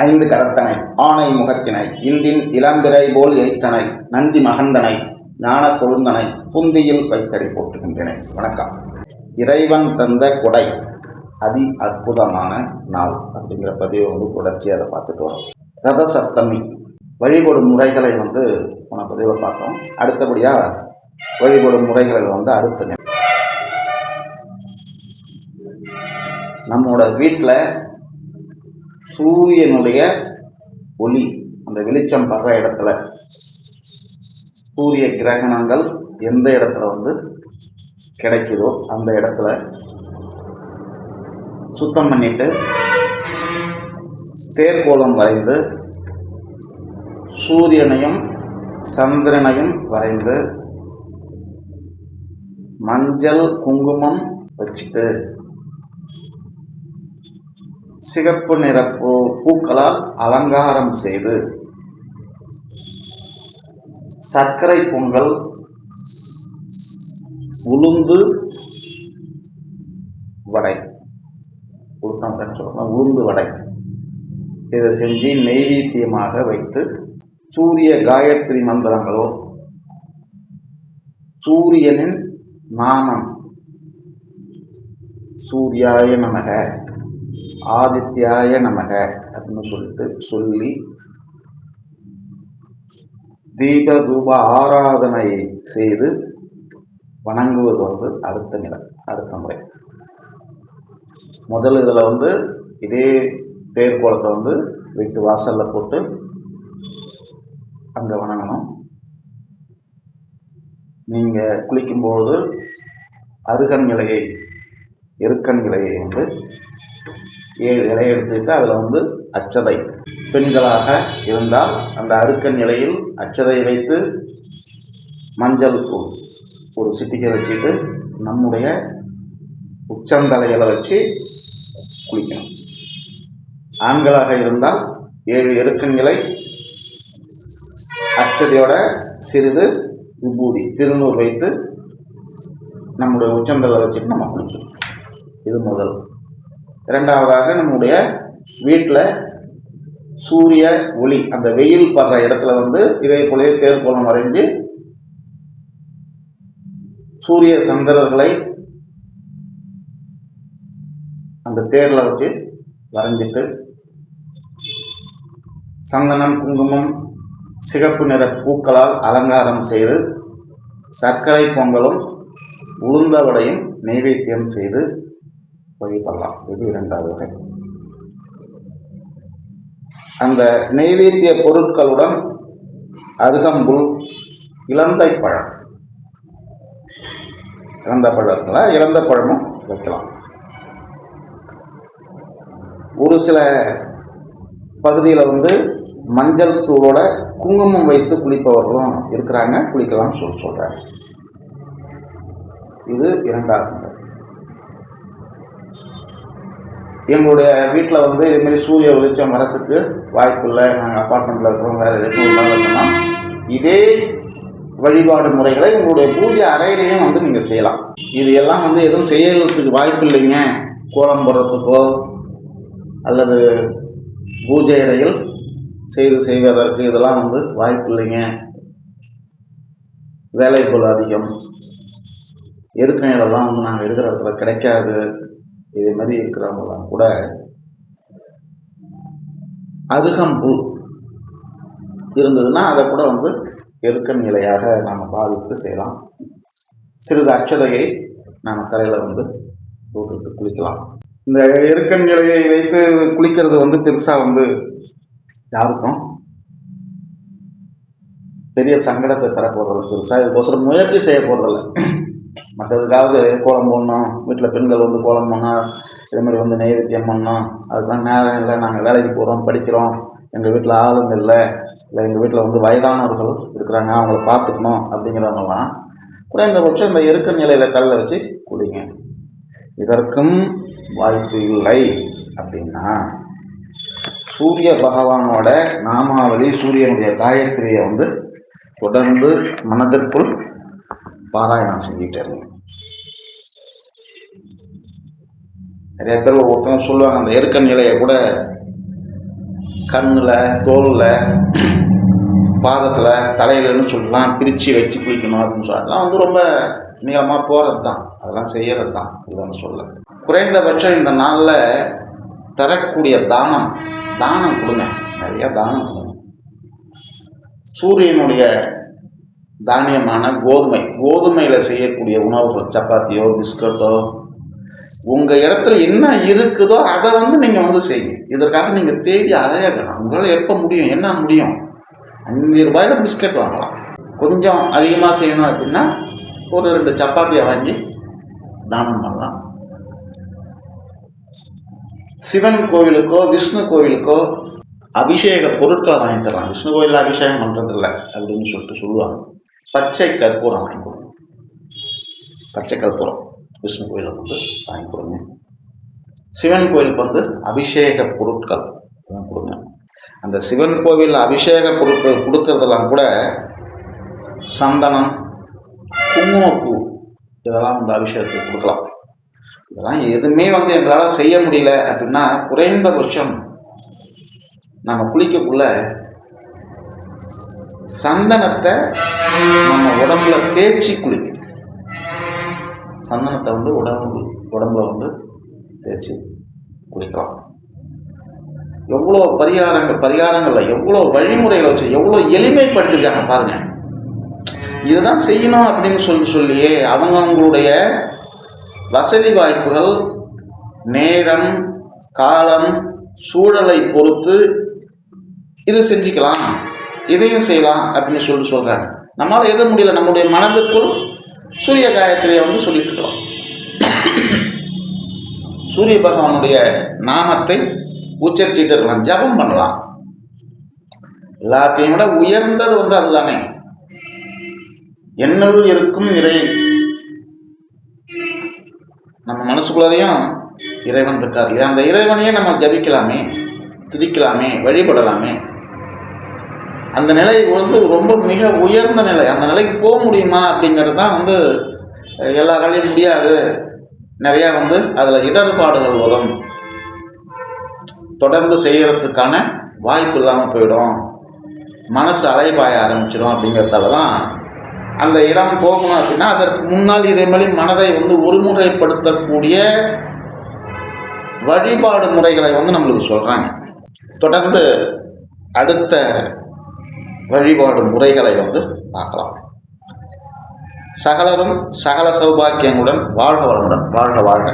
ஐந்து கரத்தனை ஆணை முகத்தினை இந்தின் இளம்பிறை போல் எயிற்றனை நந்தி மகந்தனை ஞான கொழுந்தனை புந்தியில் வைத்தடி போட்டுகின்றன வணக்கம். இறைவன் தந்த கொடை அதி அற்புதமான நாள் அப்படிங்கிற பதிவை வந்து தொடர்ச்சி அதை பார்த்துட்டு வரோம். ரத சப்தமி வழிபடும் முறைகளை வந்து போன பதிவை பார்த்தோம். அடுத்தபடியாக வழிபடும் முறைகள் வந்து அடுத்த நம்மளோட வீட்டில் சூரியனுடைய ஒளி அந்த வெளிச்சம் படுற இடத்துல. சூரிய கிரகணங்கள் எந்த இடத்துல வந்து கிடைக்குதோ அந்த இடத்துல சுத்தம் பண்ணிட்டு தேர்கோலம் வரைந்து சூரியனையும் சந்திரனையும் வரைந்து மஞ்சள் குங்குமம் வச்சுட்டு சிகப்பு நிற பூ பூக்களால் அலங்காரம் செய்து சர்க்கரை பொங்கல் உளுந்து வடை. உளுத்தம் சொல்லணும் உளுந்து வடை. இதை செஞ்சு நெய்வேத்தியமாக வைத்து சூரிய காயத்ரி மந்திரங்களோ சூரியனின் நாமம் சூர்யாய நமக. ஆதித்யாய நமக அப்படின்னு சொல்லிட்டு சொல்லி தீப தூப ஆராதனை செய்து வணங்குவது வந்து அடுத்த நிலை அடுத்த முறை. முதல் இதில் வந்து இதே தேர்கோளத்தை வந்து வீட்டு வாசலில் போட்டு அங்கே வணங்கணும். நீங்கள் குளிக்கும்பொழுது அருகன் இலையை எருக்கன் இலையை வந்து ஏழு இலையை எடுத்துக்கிட்டு அதில் வந்து அச்சதை. பெண்களாக இருந்தால் அந்த அருக்கன் இலையில் அச்சதையை வைத்து மஞ்சள் தூள் ஒரு சிட்டிகை வச்சுட்டு நம்முடைய உச்சந்தலைகளை வச்சு குளிக்கணும். ஆண்களாக இருந்தால் ஏழு எருக்கண்களை இலை அச்சதையோட சிறிது விபூதி திருநூறு வைத்து நம்முடைய உச்சந்தலை வச்சுட்டு நம்ம குளிக்கணும். இது முதல். இரண்டாவதாக நம்முடைய வீட்டில் சூரிய ஒளி அந்த வெயில் படுற இடத்துல வந்து இதே போலவே தேர்கோலம் வரைஞ்சு சூரிய சந்திரர்களை அந்த தேரில் வச்சு வரைஞ்சிட்டு சந்தனம் குங்குமம் சிகப்பு நிற பூக்களால் அலங்காரம் செய்து சர்க்கரை பொங்கலும் உளுந்த வடையும் நைவேத்தியம் செய்து பண்ணலாம் இது இரண்டாவது. வகை அந்த நெய்வேத்திய பொருட்களுடன் அருகம்புல் இளந்தை பழம். இறந்த பழம் இறந்த பழமும் வைக்கலாம். ஒரு சில பகுதியில் வந்து மஞ்சள் தூளோட குங்குமம் வைத்து குளிப்பவர்களும் இருக்கிறாங்க. குளிக்கலாம்னு சொல்லி சொல்கிறாங்க இது இரண்டாவது. எங்களுடைய வீட்டில் வந்து இதுமாரி சூரிய வெளிச்சம் வரத்துக்கு வாய்ப்பு இல்லை நாங்கள் அப்பார்ட்மெண்ட்டில் இருக்கிறோம் வேறு எதுக்கும் இருந்தாங்கன்னா இதே வழிபாடு முறைகளை உங்களுடைய பூஜை அறையிலையும் வந்து நீங்கள் செய்யலாம். இது எல்லாம் வந்து எதுவும் செய்யறதுக்கு வாய்ப்பு இல்லைங்க. கோலம் போடுறதுக்கோ அல்லது பூஜை அறையில் செய்து செய்வதற்கு இதெல்லாம் வந்து வாய்ப்பு இல்லைங்க. வேலைப்பொருள் அதிகம். எருக்க நேரம்லாம் வந்து நாங்கள் இருக்கிற இடத்துல கிடைக்காது. இது மாதிரி இருக்கிறவங்களாம் கூட அதுகம்பு இருந்ததுன்னா அதை கூட வந்து எருக்கன் நிலையாக நாம் பாதித்து செய்யலாம். சிறிது அச்சதையை நாம் தலையில் வந்து போட்டுட்டு குளிக்கலாம். இந்த எருக்கன் நிலையை வைத்து குளிக்கிறது வந்து பெருசாக வந்து யாருக்கும் பெரிய சங்கடத்தை தர பெருசாக இதுக்கோசரம் முயற்சி செய்ய போகிறதில்ல மற்றதுக்காவது கோலம் போடணும். வீட்டில் பெண்கள் வந்து கோலம் பண்ணால் இதே மாதிரி வந்து நைவேத்தியம் பண்ணோம் அதுக்கெல்லாம் நேரம் இல்லை. நாங்கள் வேலைக்கு போகிறோம் படிக்கிறோம். எங்கள் வீட்டில் ஆளுங்க இல்லை. இல்லை எங்கள் வீட்டில் வந்து வயதானவர்கள் இருக்கிறாங்க. அவங்கள பார்த்துக்கணும் அப்படிங்கிறவங்கலாம் குறைந்தபட்சம் இந்த இருக்க நிலையில் தள்ள வச்சு குடிங்க. இதற்கும் வாய்ப்பு இல்லை அப்படின்னா சூரிய பகவானோட நாமாவளி சூரியனுடைய காயத்ரியை வந்து தொடர்ந்து மனதிற்குள் பாராயணம் செஞ்சுட்டே இருந்தேன். நிறைய பேர் ஒவ்வொருத்தவங்க சொல்லுவாங்க அந்த எருக்க நிலையை கூட கண்ணில் தோலில் பாதத்தில் தலையிலன்னு சொல்லலாம் பிரித்து வச்சு குளிக்கணும் அப்படின்னு சொல்லலாம் அதெல்லாம் வந்து ரொம்ப நீளமாக போகிறது தான் அதெல்லாம் செய்யறது தான் இல்லைன்னு சொல்ல. குறைந்தபட்சம் இந்த நாளில் தரக்கூடிய தானம் தானம் கொடுங்க. நிறையா தானம் கொடுங்க. சூரியனுடைய தானியமான கோதுமை. கோதுமையில் செய்யக்கூடிய உணவுகள் சப்பாத்தியோ பிஸ்கட்டோ உங்கள் இடத்துல என்ன இருக்குதோ அதை வந்து நீங்கள் வந்து செய்யுங்க. இதற்காக நீங்கள் தேடி அலைய வேணாம் உங்களால் எப்போ முடியும் என்ன முடியும்? அஞ்சு ரூபாயில் பிஸ்கட் வாங்கலாம். கொஞ்சம் அதிகமாக செய்யணும் அப்படின்னா ஒரு ரெண்டு சப்பாத்தியை வாங்கி தானம் பண்ணலாம். சிவன் கோவிலுக்கோ விஷ்ணு கோவிலுக்கோ அபிஷேக பொருட்களை வாங்கி தரலாம். விஷ்ணு கோயிலில் அபிஷேகம் பண்ணுறதில்ல அப்படின்னு சொல்லிட்டு சொல்லுவாங்க. பச்சை கற்பூரம் வாங்கி கொடுங்க பச்சை கற்பூரம். விஷ்ணு கோயிலில் வந்து வாங்கி கொடுங்க. சிவன் கோயிலுக்கு வந்து அபிஷேக பொருட்கள் கொடுங்க. அந்த சிவன் கோவிலில் அபிஷேக பொருட்கள் கொடுக்கறதெல்லாம் கூட சந்தனம் குங்குமப்பூ இதெல்லாம் வந்து அபிஷேகத்துக்கு கொடுக்கலாம். இதெல்லாம் எதுவுமே வந்து எங்களால் செய்ய முடியல அப்படின்னா குறைந்தபட்சம் நம்ம குளிக்கக்குள்ள சந்தனத்தை நம்ம உடம்புல தேய்ச்சி குளிக்கணும் சந்தனத்தை வந்து உடம்பு உடம்புல வந்து தேய்ச்சி குளிக்கலாம். எவ்வளோ பரிகாரங்கள் பரிகாரங்களில் எவ்வளோ வழிமுறைகளை வச்சு எவ்வளோ எளிமைப்படுத்திருக்காங்க பாருங்க. இதுதான் செய்யணும் அப்படின்னு சொல்லி சொல்லியே அவங்கவுங்களுடைய வசதி வாய்ப்புகள் நேரம் காலம் சூழலை பொறுத்து இது செஞ்சுக்கலாம். இதையும் செய்யலாம் அப்படின்னு சொல்லி சொல்கிறாங்க நம்மளால் எது முடியல. நம்முடைய மனதுக்குள் சூரிய காயத்ரியை வந்து சொல்லிட்டு சூரிய பகவானுடைய நாமத்தை உச்சரிச்சுட்டு இருக்கலாம். ஜபம் பண்ணலாம். எல்லாத்தையும் விட உயர்ந்தது வந்து அதுதானே. என்னுள் இருக்கும் இறை. நம்ம மனசுக்குள்ளதையும் இறைவன் இருக்கார். இல்லையா அந்த இறைவனையே நம்ம ஜபிக்கலாமே துதிக்கலாமே வழிபடலாமே. அந்த நிலை வந்து ரொம்ப மிக உயர்ந்த நிலை. அந்த நிலைக்கு போக முடியுமா அப்படிங்கிறது தான் வந்து எல்லாராலையும் முடியாது. நிறையா வந்து அதில் இடர்பாடுகள் வரும். தொடர்ந்து செய்கிறதுக்கான வாய்ப்பு இல்லாமல் போயிடும். மனசு அலைபாய ஆரம்பிச்சிடும் அப்படிங்கிறதால தான் அந்த இடம் போகணும் அப்படின்னா அதற்கு முன்னால் இதே மாதிரி மனதை வந்து ஒருமுறைப்படுத்தக்கூடிய வழிபாடு முறைகளை வந்து நம்மளுக்கு சொல்கிறாங்க தொடர்ந்து அடுத்த வழிபாடு முறைகளை வந்து பார்க்கலாம். சகலரும் சகல சௌபாக்கியங்களுடன் வாழ்க வளமுடன் வாழ்க வாழ்க.